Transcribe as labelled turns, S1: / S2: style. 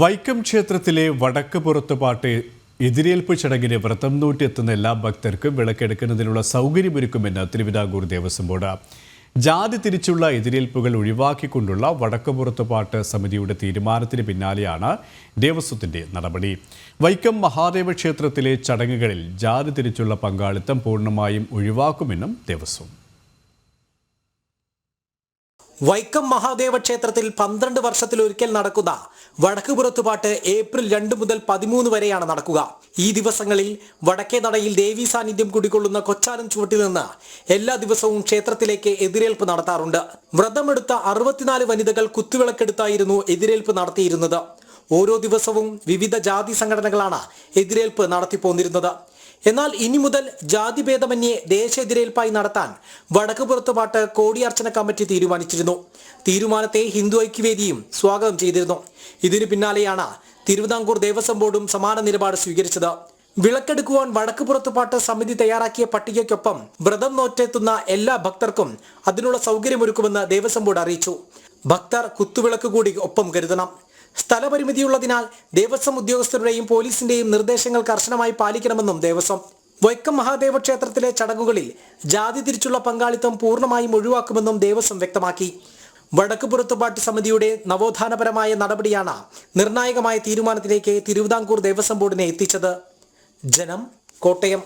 S1: വൈക്കം ക്ഷേത്രത്തിലെ വടക്ക് പുറത്തുപാട്ട് എതിരേൽപ്പ് ചടങ്ങിന് വ്രതം നൂറ്റിയെത്തുന്ന എല്ലാ ഭക്തർക്കും വിളക്കെടുക്കുന്നതിനുള്ള സൗകര്യമൊരുക്കുമെന്ന് തിരുവിതാംകൂർ ദേവസ്വം ബോർഡ്. ജാതി തിരിച്ചുള്ള എതിരേൽപ്പുകൾ ഒഴിവാക്കിക്കൊണ്ടുള്ള വടക്ക് പുറത്തുപാട്ട് സമിതിയുടെ തീരുമാനത്തിന് പിന്നാലെയാണ് ദേവസ്വത്തിന്റെ നടപടി. വൈക്കം മഹാദേവ ക്ഷേത്രത്തിലെ ചടങ്ങുകളിൽ ജാതി തിരിച്ചുള്ള പങ്കാളിത്തം പൂർണമായും ഒഴിവാക്കുമെന്നും ദേവസ്വം
S2: വൈക്കം മഹാദേവ ക്ഷേത്രത്തിൽ പന്ത്രണ്ട് വർഷത്തിലൊരിക്കൽ നടക്കുന്ന വടക്കുപുറത്തുപാട്ട് ഏപ്രിൽ രണ്ട് മുതൽ പതിമൂന്ന് വരെയാണ് നടക്കുക. ഈ ദിവസങ്ങളിൽ വടക്കേ നടയിൽ ദേവി സാന്നിധ്യം കുടികൊള്ളുന്ന കൊച്ചാരം ചുവട്ടിൽ നിന്ന് എല്ലാ ദിവസവും ക്ഷേത്രത്തിലേക്ക് എതിരേൽപ്പ് നടത്താറുണ്ട്. വ്രതമെടുത്ത അറുപത്തിനാല് വനിതകൾ കുത്തുവിളക്കെടുത്തായിരുന്നു എതിരേൽപ്പ് നടത്തിയിരുന്നത്. ഓരോ ദിവസവും വിവിധ ജാതി സംഘടനകളാണ് എതിരേൽപ്പ് നടത്തിപ്പോന്നിരുന്നത്. എന്നാൽ ഇനി മുതൽ ജാതിഭേദമന്യേ ദേശെതിരേൽപ്പായി നടത്താൻ വടക്കുപുറത്തുപാട്ട് കോടിയർച്ചന കമ്മിറ്റി തീരുമാനിച്ചിരുന്നു. തീരുമാനത്തെ ഹിന്ദു ഐക്യവേദിയും സ്വാഗതം ചെയ്തിരുന്നു. ഇതിനു പിന്നാലെയാണ് തിരുവിതാംകൂർ ദേവസ്വം ബോർഡും സമാന നിലപാട് സ്വീകരിച്ചത്. വിളക്കെടുക്കുവാൻ വടക്കുപുറത്തുപാട്ട് സമിതി തയ്യാറാക്കിയ പട്ടികയ്ക്കൊപ്പം വ്രതം നോറ്റെത്തുന്ന എല്ലാ ഭക്തർക്കും അതിനുള്ള സൗകര്യമൊരുക്കുമെന്ന് ദേവസ്വം ബോർഡ് അറിയിച്ചു. ഭക്തർ കുത്തുവിളക്ക് കൂടി ഒപ്പം കരുതണം. സ്ഥലപരിമിതിയുള്ളതിനാൽ ദേവസ്വം ഉദ്യോഗസ്ഥരുടെയും പോലീസിന്റെയും നിർദ്ദേശങ്ങൾ കർശനമായി പാലിക്കണമെന്നും ദേവസ്വം വൈക്കം മഹാദേവ ക്ഷേത്രത്തിലെ ചടങ്ങുകളിൽ ജാതി തിരിച്ചുള്ള പങ്കാളിത്തം പൂർണമായും ഒഴിവാക്കുമെന്നും ദേവസ്വം വ്യക്തമാക്കി. വടക്കുപുറത്തുപാട്ട് സമിതിയുടെ നവോത്ഥാനപരമായ നടപടിയാണ് നിർണായകമായ തീരുമാനത്തിലേക്ക് തിരുവിതാംകൂർ ദേവസ്വം ബോർഡിനെ എത്തിച്ചത്. ജനം കോട്ടയം.